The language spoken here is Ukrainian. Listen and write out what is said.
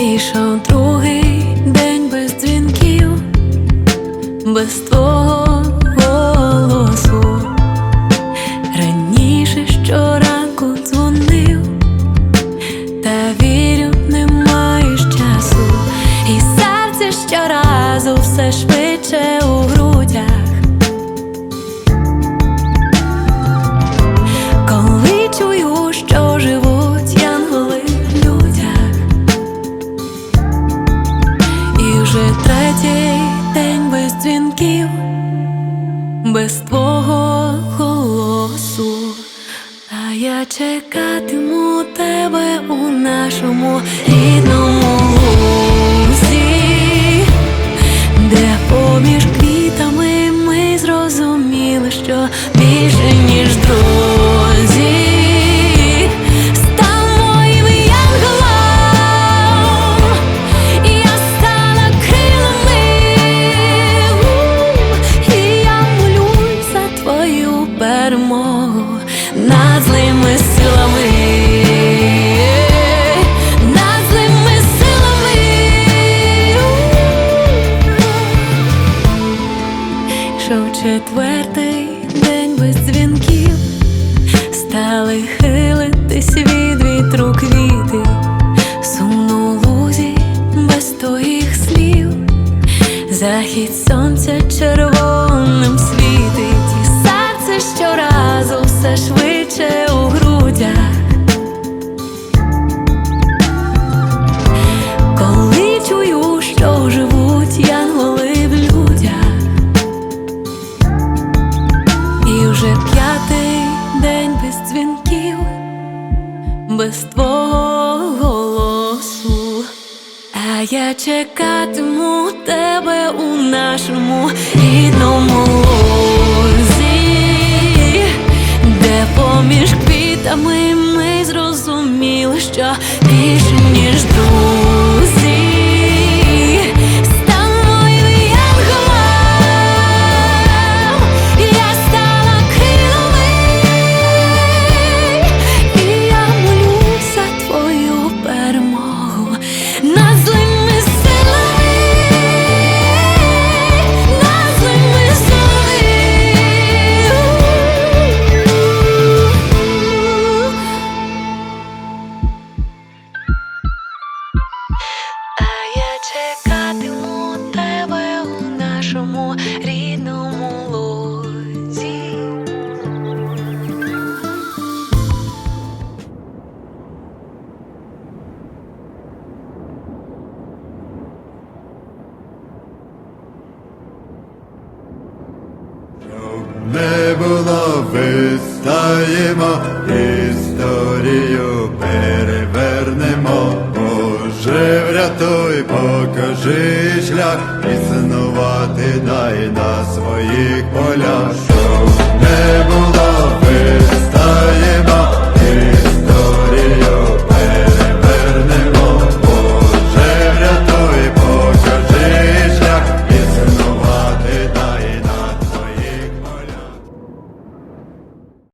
Ішов другий день без дзвінків, без твого голосу. Раніше щоранку дзвонив, та вірю, не маєш часу, і серце щоразу все швидше я чекатиму тебе у нашому рідному четвертий день без дзвінків, стали хилитись вже п'ятий день без дзвінків, без твого голосу. А я чекатиму тебе у нашому рідному лузі, де поміж квітами ми зрозуміли, що рідному лузі. Не було вистаємо, історію перевернемо. Боже, врятуй, покажи шлях, існувати дай на своїх полях.